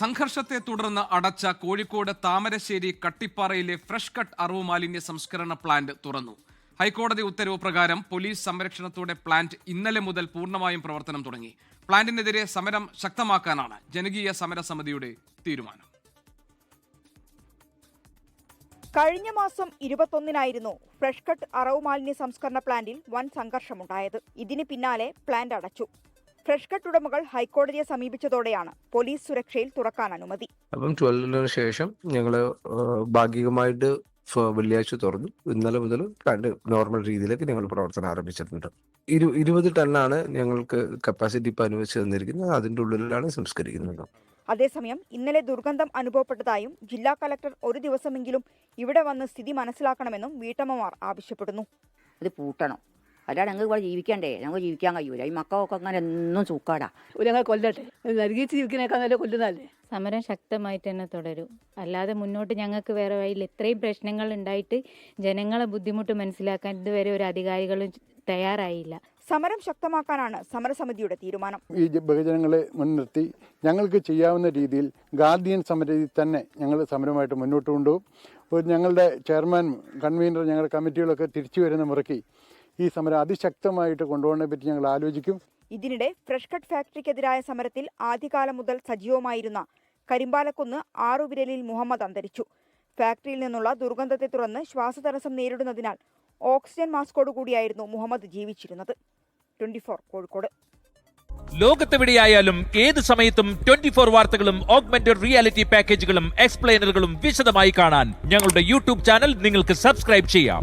സംഘർഷത്തെ തുടർന്ന് അടച്ച കോഴിക്കോട് താമരശ്ശേരി കട്ടിപ്പാറയിലെ ഫ്രഷ് കട്ട് അറവ് മാലിന്യ സംസ്കരണ പ്ലാന്റ് തുറന്നു. ഹൈക്കോടതി ഉത്തരവ് പ്രകാരം പോലീസ് സംരക്ഷണത്തോടെ പ്ലാന്റ് ഇന്നലെ മുതൽ പൂർണമായും പ്രവർത്തനം തുടങ്ങി. പ്ലാന്റിനെതിരെ സമരം ശക്തമാക്കാനാണ് ജനകീയ സമരസമിതിയുടെ തീരുമാനം. കഴിഞ്ഞ മാസം ഇരുപത്തൊന്നിനായിരുന്നു ഫ്രഷ് കട്ട് അറവ് മാലിന്യ സംസ്കരണ പ്ലാന്റിൽ വൻ സംഘർഷമുണ്ടായത്. ഇതിന് പിന്നാലെ പ്ലാന്റ് അടച്ചു. ഫ്രഷ് കട്ട് ഉടമകൾ ഹൈക്കോടതിയെ സമീപിച്ചതോടെയാണ് പോലീസ് സുരക്ഷയിൽ തുറക്കാൻ അനുമതി. അപ്പം ട്വൽവിന് ശേഷം ഞങ്ങൾ ഭാഗികമായിട്ട് വെള്ളിയാഴ്ച തുറന്നു. ഇന്നലെ മുതൽ രണ്ട് നോർമൽ രീതിയിലേക്ക് ഞങ്ങൾ പ്രവർത്തനം ആരംഭിച്ചിട്ടുണ്ട്. ഇരു ഇരുപത് ടണ്ണാണ് ഞങ്ങൾക്ക് കപ്പാസിറ്റി ഇപ്പം അനുവദിച്ച് തന്നിരിക്കുന്നത്. അതിന്റെ ഉള്ളിലാണ് സംസ്കരിക്കുന്നത്. അതേസമയം ഇന്നലെ ദുർഗന്ധം അനുഭവപ്പെട്ടതായും ജില്ലാ കലക്ടർ ഒരു ദിവസമെങ്കിലും ഇവിടെ വന്ന് സ്ഥിതി മനസ്സിലാക്കണമെന്നും വീട്ടമ്മമാർ ആവശ്യപ്പെടുന്നു. അത് പൂട്ടണം. അല്ലാതെ ഞങ്ങൾക്ക് ഇവിടെ ജീവിക്കണ്ടേ? ഞങ്ങൾക്ക് ജീവിക്കാൻ കഴിയൂല. ഈ മക്കളൊക്കെ അങ്ങനെ എന്നും സൂക്കാടാ ഞങ്ങൾ കൊല്ലട്ടെ. നൽകിച്ച് ജീവിക്കുന്നേക്കാൾ നല്ല കൊല്ലുന്നതല്ലേ? സമരം ശക്തമായിട്ട് തന്നെ തുടരും. അല്ലാതെ മുന്നോട്ട് ഞങ്ങൾക്ക് വേറെ വഴിയില്ല. ഇത്രയും പ്രശ്നങ്ങൾ ഉണ്ടായിട്ട് ജനങ്ങളെ ബുദ്ധിമുട്ട് മനസ്സിലാക്കാൻ ഇതുവരെ ഒരു അധികാരികളും തയ്യാറായില്ല. സമരം ശക്തമാക്കാനാണ് സമരസമിതിയുടെ തീരുമാനം. ഈ ബഹുജനങ്ങളെ മുൻനിർത്തി ഞങ്ങൾക്ക് ചെയ്യാവുന്ന രീതിയിൽ ഗാന്ധിയൻ സമരത്തിൽ തന്നെ ഞങ്ങൾ സമരമായിട്ട് മുന്നോട്ട് കൊണ്ടുപോകും. ഞങ്ങളുടെ ചെയർമാൻ കൺവീനർ ഞങ്ങളുടെ കമ്മിറ്റികളൊക്കെ തിരിച്ചു വരുന്ന മുറയ്ക്ക് ഈ സമരം അതിശക്തമായിട്ട് കൊണ്ടുപോകുന്നതിനെ പറ്റി ഞങ്ങൾ ആലോചിക്കും. ഇതിനിടെ ഫ്രഷ് കട്ട് ഫാക്ടറിക്കെതിരായ സമരത്തിൽ ആദ്യകാലം മുതൽ സജീവമായിരുന്ന കരിമ്പാലക്കുന്ന് ആറുവിരലിൽ മുഹമ്മദ് അന്തരിച്ചു. ഫാക്ടറിയിൽ നിന്നുള്ള ദുർഗന്ധത്തെ തുടർന്ന് ശ്വാസതടസ്സം നേരിടുന്നതിനാൽ ഓക്സിജൻ മാസ്കോട് കൂടിയായിരുന്നു മുഹമ്മദ് ജീവിച്ചിരുന്നത്. ട്വന്റി കോഴിക്കോട്. ലോകത്തെവിടെയായാലും ഏത് സമയത്തും ട്വന്റി ഫോർ വാർത്തകളും ഓഗ്മെന്റഡ് റിയാലിറ്റി പാക്കേജുകളും എക്സ്പ്ലെയിനറുകളും വിശദമായി കാണാൻ ഞങ്ങളുടെ യൂട്യൂബ് ചാനൽ നിങ്ങൾക്ക് സബ്സ്ക്രൈബ് ചെയ്യാം.